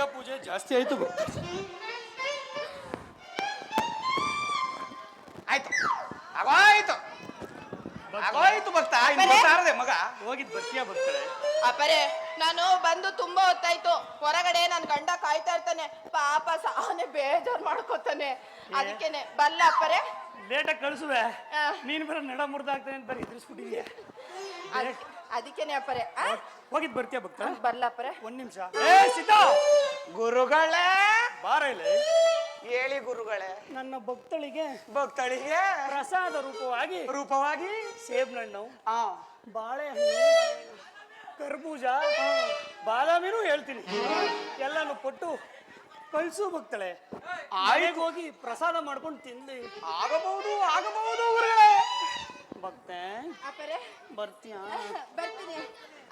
ಲಿಂಗ ಪೂಜೆ ಜಾಸ್ತಿ ಆಯ್ತು ಆಯ್ತು. ಆಗೋಯ್ತು. ಆಗೋಯ್ತು ಭಕ್ತ. ಇನ್ನು ಬರ್ತಾರದೆ ಮಗ. ಹೋಗಿದ್ ಬರ್ತೀಯ ಬರ್ತಾರೆ ಅಪ್ಪರೇ ನಾನು ಬಂದು ತುಂಬಾ ಹೊತ್ತಾಯ್ತು. ಹೊರಗಡೆ ನನ್ ಗಂಡ ಕಾಯ್ತಾ ಇರ್ತಾನೆ. ಪಾಪ ಸಾನೆ ಬೇಜಾರ್ ಮಾಡ್ಕೋತಾನೆ. ಅದಕ್ಕೇನೆ ಬಲ್ಲ ಅಪ್ಪರೇ. ಲೇಟಾಗಿ ಕಳಿಸುವೆ. ನೀನ್ ಬರ ನಡ ಮುರಿದಾಗ್ತಾನೆ ಅಂತ ಬರೀ ಎದುರಿಸ್ಬಿಟ್ಟಿದ್ಯಾ ಅದ್- ಅದಕ್ಕೇನೆ ಅಪ್ಪರೇ? ಹೋಗಿದ್ ಬರ್ತೀಯ ಭಕ್ತ? ಬರ್ಲ ಅಪ್ಪರೇ. ಒಂದ್ ನಿಮಿಷ. ಏ ಸಿದ್ಧ! ಗುರುಗಳೇ. ಬಾರ ಇಲ್ಲಿ. ಹೇಳಿ ಗುರುಗಳೇ. ನನ್ನ ಭಕ್ತಳಿಗೆ ಭಕ್ತಳಿಗೆ ಪ್ರಸಾದ ರೂಪವಾಗಿ ರೂಪವಾಗಿ ಸೇಬ್ನಣ್ಣು ಆ. ಬಾಳೆಹಣ್ಣು ಕರ್ಬೂಜ ಬಾದಾಮಿನೂ ಹೇಳ್ತೀನಿ. ಎಲ್ಲಾನು ಕೊಟ್ಟು ಕಳ್ಸು ಭಕ್ತಳೆ. ಆಯ್ತು. ಹೋಗಿ ಪ್ರಸಾದ ಮಾಡ್ಕೊಂಡು ತಿನ್ಲಿ ಆಗಬಹುದು ಆಗಬಹುದು ಗುರುಗಳೇ. ಭಕ್ತೆ ಅಪರೆ ಬರ್ತೀಯ? ಬರ್ತೀನಿ.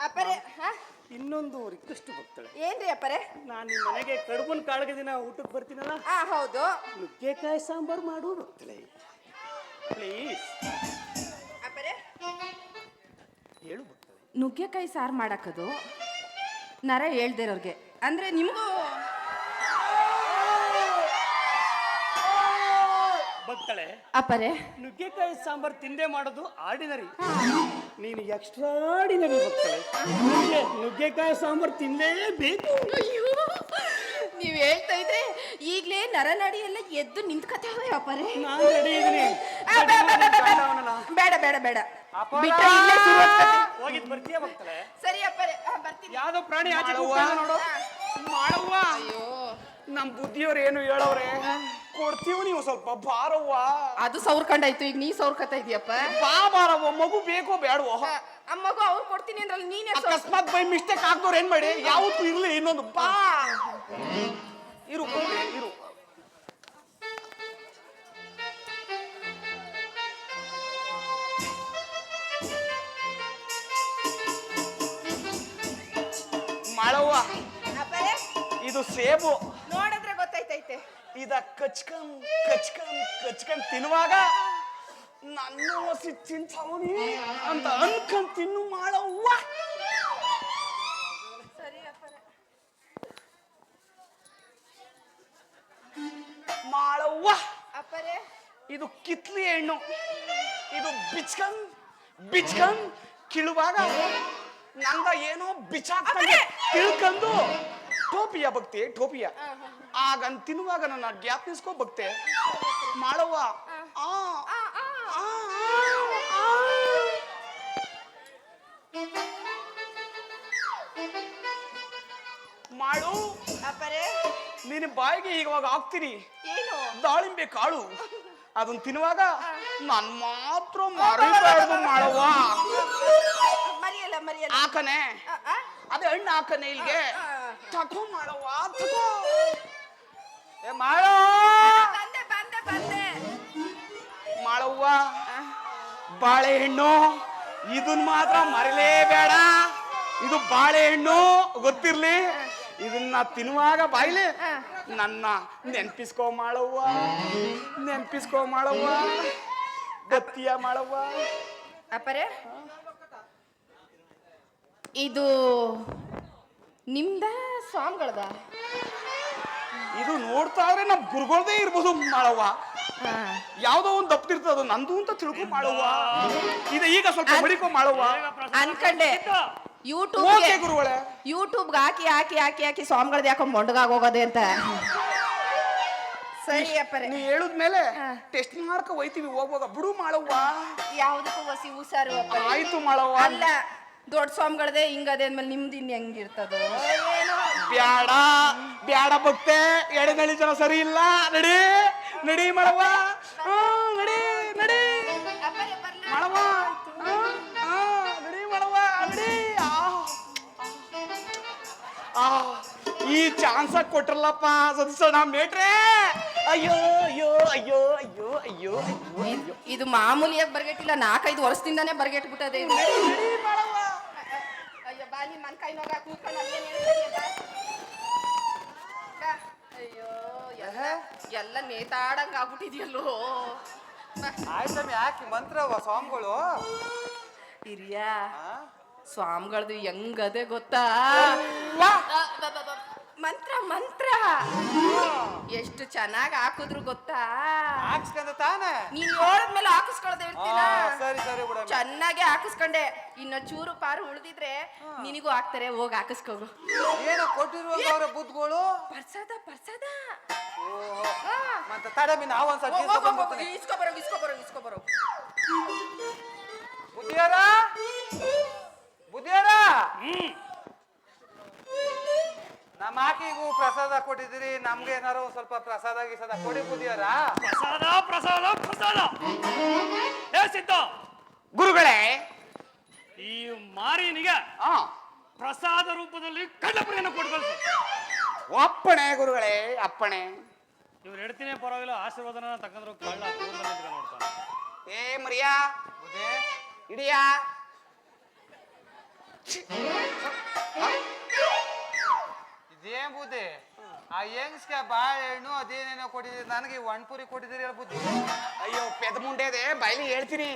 ಅಪರೆ ಹಾ? ಇನ್ನೊಂದು ರಿಕ್ವೆಸ್ಟ್ ಬರ್ತಾಳೆ ಏನ್ರಿ ಅಪ್ಪರೇ ನಾನು ನಿಮ್ಮ ಮನೆಗೆ ಕಡುಬನ್ ಕಾಳಗ ದಿನ ಊಟಕ್ಕೆ ಬರ್ತೀನಲ್ಲ? ಆ ಹೌದು. ನುಗ್ಗೆಕಾಯಿ ಸಾಂಬಾರ್ ಮಾಡು ಬರ್ತಾಳೆ ಪ್ಲೀಸ್ ಅಪರೆ ಹೇಳು ಬರ್ತಾಳೆ ನುಗ್ಗೆಕಾಯಿ ಸಾರು ಮಾಡಕ್ಕದು ನರ ಹೇಳ್ದಿರೋರ್ಗೆ. ಅಂದ್ರೆ ನಿಮಗೂ ಭಕ್ತಳೆ ಅಪ್ಪರೇ. ನುಗ್ಗೆಕಾಯಿ ಸಾಂಬಾರ್ ತಿಂದೆ ಮಾಡೋದು ಆರ್ಡಿನರಿ. ನೀನು ಎಕ್ಸ್ಟ್ರಾಡಿನರಿ ನಿನಗೆ ನುಗ್ಗೆಕಾಯಿ ಸಾಂಬಾರ್ ತಿನ್ನಲೇಬೇಕು ನೀವ್ ಹೇಳ್ತಾ ಇದ್ರೆ ಈಗ್ಲೇ ನರನಾಡಿ ಎಲ್ಲ ಎದ್ದು ನಿಂತ್ಕತಾವೆ ಕತೆ ನಾನು ರೆಡಿ ಇದೀನಿ. ಬೇಡ ಬೇಡ ಬೇಡ ಅಪ್ಪರ! ಬಿಟ್ರೆ ಇಲ್ಲೇ ಶುರು ಆಗ್ತದೆ. ಹೋಗಿದ್ ಬರ್ತೀಯ ಭಕ್ತಳೆ ಸರಿ ಅಪ್ಪರೇ ಆ, ಬರ್ತೀನಿ. ಯಾವ್ದೋ ಪ್ರಾಣಿ ಆಚೆ ಮಾಡವ್ವ. ಕೂತ್ಕೊಂಡ ನೋಡು. ಮಾಡವ್ವ. ಅಯ್ಯೋ. ನಮ್ ಬುದ್ಧಿಯವ್ರು ಏನು ಹೇಳವ್ರೆ? ಕೊಡ್ತೀವಿ ನೀವು ಸ್ವಲ್ಪ ಬಾರವ್ವ. ಅದು ಸೌರ್ಕಂಡಾಯ್ತು ಈಗ ನೀ ಸೌರ್ಕತಾ ಇದೀಯಪ್ಪ. ಬಾ ಬಾರವ್ವ ಮಗು ಬೇಕೋ ಬೇಡವೋ ಆ, ಅಮ್ಮಗೂ ಅವ್ರು ಕೊಡ್ತೀನಿ ಅಂದ್ರಲ್ಲಿ ನೀನೇ ಸೌರ್- ಅಕಸ್ಮಾತ್ ಬೈ ಮಿಸ್ಟೇಕ್ ಆಗ್ದವ್ರು ಏನ್ ಮಾಡಿ? ಯಾವತ್ತೂ ಇರ್ಲಿ ಇನ್ನೊಂದು ಬಾ. ಇರು ಕೊಡ್ರಿ, ಇರು. ಮಾಡವ್ವ ಅಪ್ಪರೇ ಇದು ಸೇಬು. ಕಚ್ಕಂ ಕಚ್ಕಂ ಕಚ್ಕಂಡ್ ತಿನ್ನುವಾಗ ನನ್ನ ಹಸಿ ತಿಂತಾವನಿ ಅಂತ ಅನ್ಕೊಂಡ್ ತಿನ್ನು ಮಾಡವ್ವ ಮಾಡವ್ವ ಅಪ್ಪರೇ. ಇದು ಕಿತ್ಲಿ ಹೆಣ್ಣು ಇದು ಬಿಚ್ಕಂಡ್ ಬಿಚ್ಕನ್ ಕಿಳುವಾಗ ನಂದ ಏನೋ ಬಿಚಾಕ್ತಂಗೆ ತಿಳ್ಕೊಂಡು ಟೋಪಿಯ ಭಕ್ತಿ ಟೋಪಿಯ. ಆಗ ಅನ್ ತಿನ್ನುವಾಗ ನನ್ನ ಜ್ಞಾಪಿಸ್ಕೋ ಭಕ್ತೆ. ಮಾಡವ್ವ ಆ. ಮಾಡು ಅಪ್ಪರೇ. ನಿನ್ನ ಬಾಯಿಗೆ ಇವಾಗ ಹಾಕ್ತೀನಿ. ಏನು? ದಾಳಿಂಬೆ ಕಾಳು. ಅದನ್ನ ತಿನ್ನುವಾಗ ನಾನ್ ಮಾತ್ರ ಮರಿಬಾರ್ದು ಮಾಡವ್ವ ಮರಿಯಲ್ಲ ಮರಿಯಲ್ಲ. ಆ? ಅದೇ ಹಣ್ಣು ಹಾಕನೆ ಇಲ್ಲಿಗೆ. ತಕೋ ಮಾಡವ್ವ ತಕೋ ಏ ಮಾಳ! ಬಂದೆ ಬಂದೆ ಬಂದೆ. ಮಾಡವ್ವ ಬಾಳೆಹಣ್ಣು ಇದನ್ ಮಾತ್ರ ಮರಿಲೇಬೇಡ. ಇದು ಬಾಳೆಹಣ್ಣು ಗೊತ್ತಿರ್ಲಿ? ಇದನ್ನ ತಿನ್ನುವಾಗ ಬಾಯ್ಲಿ ನನ್ನ ನೆನ್ಪಿಸ್ಕೋ ಮಾಡವ್ವ ನೆನ್ಪಿಸ್ಕೋ ಮಾಡವ್ವ ಗತ್ತಿಯ ಮಾಡವ್ವ ಅಪ್ಪರೆ ಇದು ನಿಮ್ದ ಸ್ವಾಮಿಗಳದ ಇದು ನೋಡ್ತಾ ಇದ್ರೆ ನಮ್ ಗುರುಗಳದೇ ಇರ್ಬೋದು ಮಾಡವ್ವ ಯಾವ್ದೋ ಒಂದ್ ದಪ್ತಿರ್ತದ ಅದು ನಂದು ಅಂತ ತಿಳ್ಕೊ ಮಾಡವ್ವ ಇದು ಈಗ ಸ್ವಲ್ಪ ಬಡಿಕೊ ಮಾಡವ್ವ ಅನ್ಕಂಡೆ. ಓಕೆ ಯೂಟ್ಯೂಬ್ಗೆ ಗುರುಗಳೇ ಯೂಟ್ಯೂಬ್ಗೆ ಹಾಕಿ ಹಾಕಿ ಹಾಕಿ ಹಾಕಿ ಸ್ವಾಮಿಗಳದ್ದು ಯಾಕೋ ಮೊಂಡಗಾಗ ಹೋಗೋದೆ ಅಂತ. ಸರಿ ಅಪ್ಪರೇ. ನೀ ಹೇಳುದ್ಮೇಲೆ ಟೆಸ್ಟ್ ಮಾರ್ಕ್ ಹೋಯ್ತೀವಿ ಹೋಗುವಾಗ ಬಿಡು ಮಾಡವ್ವ ಯಾವ್ದಕ್ಕೂ ವಸಿ ಹುಷಾರು ಅಪ್ಪರೇ. ಆಯ್ತು ಮಾಡವ್ವ ಅಲ್ಲ ದೊಡ್ಡ ಸ್ವಾಮಿಗಳದೇ ಹಿಂಗದೆ ಅಂದ್ಮೇಲೆ ನಿಮ್ದು ಇನ್ನು ಹೆಂಗಿರ್ತದೋ? ಬ್ಯಾಡ ಬ್ಯಾಡ ಭಕ್ತೆ. ಎಡಗಳಿ ಜನ ಸರಿ ಇಲ್ಲ. ನಡಿ ನಡಿ ಆ, ನಡಿ ನಡಿ. ಮಳವ ನಡಿ ಮಳವ ನಡಿ. ಆ, ಆ, ಈ ಚಾನ್ಸ್ ಕೊಟ್ರಲ್ಲಪ್ಪ ಸದಸ್ಯ ಮೇಟ್ರೆ. ಅಯ್ಯೋ ಅಯ್ಯೋ ಅಯ್ಯೋ ಅಯ್ಯೋ ಅಯ್ಯೋ ಅಯ್ಯೋ ಇದ್- ಇದು ಮಾಮೂಲಿಯಾಗಿ ಬರ್ಗೆಟ್ಟಿಲ್ಲ ನಾಲ್ಕೈದು ವರ್ಷದಿಂದಾನೇ ಬರ್ಗೆಟ್ಬಿಟ್ಟದೆ ಇದು. ನಡಿ ನಡಿ ಅಯ್ಯೋ ಬಾ ನೀನ್ ಮನ್ ಕೈ ನೋಗ ಕೂತ್ಕೊಂಡು ಅಲ್ಲೇನ್. ಬಾ. ಅಯ್ಯೋ ಎಲ್ಲ ಎಲ್ಲ ನೇತಾಡಂಗ ಆಗ್ಬಿಟ್ಟಿದ್ಯಲ್ಲೋ. ಆಯ್ತಮ್ಮ ಯಾಕೆ ಮಂತ್ರವ ಸ್ವಾಮಿಗಳು ಹಿರಿಯ ಸ್ವಾಮಿಗಳದು ಹೆಂಗದೆ ಗೊತ್ತಾ. ಮಂತ್ರ ಮಂತ್ರ. ಎಷ್ಟು ಚೆನ್ನಾಗಿ ಹಾಕಿದ್ರು ಗೊತ್ತಾ? ಹಾಕ್ಸ್ಕೊಂಡ ತಾನೆ. ನೀನ್ ಹೇಳದ್ಮೇಲೆ ಹಾಕಿಸ್ಕೊಳ್ದೆ ಇರ್ತೀನ ಸರಿ ಸರಿ ಬಿಡ ಚೆನ್ನಾಗಿ ಹಾಕಿಸ್ಕೊಂಡೆ. ಇನ್ನ ಚೂರು ಪಾರು ಉಳ್ದಿದ್ರೆ ನಿನಗೂ ಹಾಕ್ತಾರೆ ಹೋಗಿ ಹಾಕಿಸ್ಕೋಗು. ಏನೋ ಅವರ ಬುದ್ಧಗಳು? ಪರ್ಸದ ಪರ್ಸದ. ಮತ್ತೆ ತಡಮಿ ನಾವು. ಬಂದ್ಬಿಡ್ತೀನಿ ಇಸ್ಕೊ ಬರೋ ಇಸ್ಕೊ ಬರೋ ಇಸ್ಕೊ ಬರೋ ಬುದ್ಧಿಯಾರ ಬುದ್ಧಿಯಾರ? ಹ್ಮ್. ನಮ್ಮ ಆಕಿಗೂ ಪ್ರಸಾದ ಕೊಟ್ಟಿದ್ದೀರಿ ನಮ್ಗೆ ಏನಾರು ಒಂದ್ ಸ್ವಲ್ಪ ಪ್ರಸಾದ ಗಿಸಾದ ಕೊಡಿ ಬುದ್ಧಿಯಾರ ಪ್ರಸಾದ ಪ್ರಸಾದ ಪ್ರಸಾದ. ಏ ಸಿದ್ಧ ಗುರುಗಳೇ ಈ ಮಾರಿನಿಗೆ ಆ. ಪ್ರಸಾದ ರೂಪದಲ್ಲಿ ಕಡಲಪುರಿಯನ್ನು ಕೊಡ್ಬೇಕು ಅಪ್ಪಣೆ ಗುರುಗಳೇ ಅಪ್ಪಣೆ. ಇವ್ರು ಹೇಳ್ತೀನಿ ಪರವಾಗಿಲ್ಲ ಆಶೀರ್ವಾದನ ತಕ್ಕಂದ್ರು ಕಳ್ಳ ನೋಡ್ತಾನೆ. ಏ ಮರಿಯಾ. ಇಡಿಯಾ. ಇದೇನ್ ಬುದ್ಧಿ ಆ ಹೆಂಗ್ಸ್ಗೆ ಬಾಳೆಹಣ್ಣು ಅದೇನೇನೋ ಕೊಟ್ಟಿದ್ರಿ ನನಗೆ ಈ ಒಣ್ಪುರಿ ಕೊಟ್ಟಿದ್ದೀರಿ ಹೇಳ ಬುದ್ಧಿ ಅಯ್ಯೋ ಪೆದಮುಂಡೆದೆ ಬಯಲಿ ಹೇಳ್ತೀನಿ.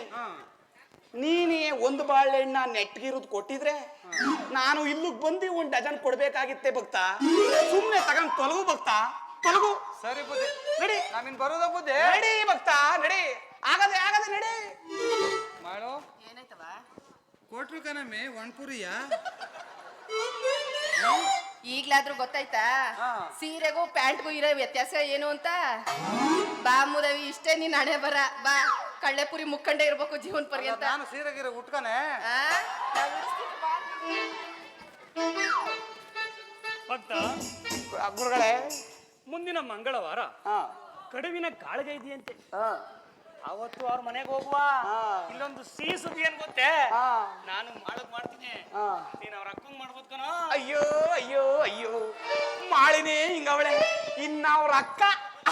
ನೀನೇ ಒಂದು ಬಾಳೆಹಣ್ಣ ನೆಟ್ಗಿರೋದು ಕೊಟ್ಟಿದ್ರೆ ನಾನು ಇಲ್ಲಿಗೆ ಬಂದು ಒಂದು ಡಜನ್ ಕೊಡ್ಬೇಕಾಗಿತ್ತೆ ಭಕ್ತ. ಸುಮ್ಮನೆ ತಗೊಂಡು ತೊಲಗು ಭಕ್ತ ತೊಲಗು. ಸರಿ ಬುದ್ಧಿ. ನಡಿ. ನಾನಿನ್ ಬರೋದ ಬುದ್ಧಿ? ನಡಿ ಭಕ್ತ ನಡಿ. ಆಗದೆ ಆಗದೆ ನಡಿ. ಮಾಡು. ಏನಾಯ್ತವ ಕೊಟ್ರು ಕಣಮ್ಮೆ ಒಣ್ಪುರಿಯ? ಈಗ್ಲಾದ್ರೂ ಗೊತ್ತಾಯ್ತಾ? ಹಾ. ಸೀರೆಗೂ ಪ್ಯಾಂಟ್ಗೂ ಇರೋ ವ್ಯತ್ಯಾಸ ಏನು ಅಂತ? ಬಾ ಮುದವಿ ಇಷ್ಟೇ ನೀನ್ ಹಣೆ ಬರ. ಬಾ ಕಳ್ಳೆಪುರಿ ಮುಕ್ಕಂಡೆ ಇರ್ಬೇಕು ಜೀವನ ಪರ್ಯಂತ. ನಾನು ಸೀರೆ ಗೀರೆ ಉಟ್ಕನೆ ಆ? ನಾವ್ ಉಡ್ಸ್ತೀವಿ ಬಾ. ಭಕ್ತ ಗುರುಗಳೇ. ಮುಂದಿನ ಮಂಗಳವಾರ ಹಾ. ಕಡುವಿನ ಕಾಳಗ ಇದೆಯಂತೆ. ಹಾ. ಅವತ್ತು ಅವ್ರ ಮನೆಗೆ ಹೋಗುವ. ಹಾ. ಇಲ್ಲೊಂದು ಸಿಹಿ ಸುದ್ದಿ ಏನ್ ಗೊತ್ತೇ? ಹಾ. ನಾನು ಮಾಡಕ್ ಮಾಡ್ತೀನಿ. ಹಾ. ನೀನ್ ಅವ್ರ ಅಕ್ಕಂಗ್ ಮಾಡ್ಬೋದು ಕಣ. ಅಯ್ಯೋ ಅಯ್ಯೋ. ಅಯ್ಯೋ ಮಾಳಿನೇ ಹಿಂಗವಳೆ. ಇನ್ನ ಅವ್ರ ಅಕ್ಕ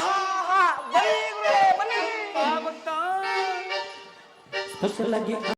ಆಹಾ, ಬನ್ನಿ ಗುರುಗಳೇ, ಬನ್ನಿ ಸ್ಪೆಷಲ್ ಆಗಿ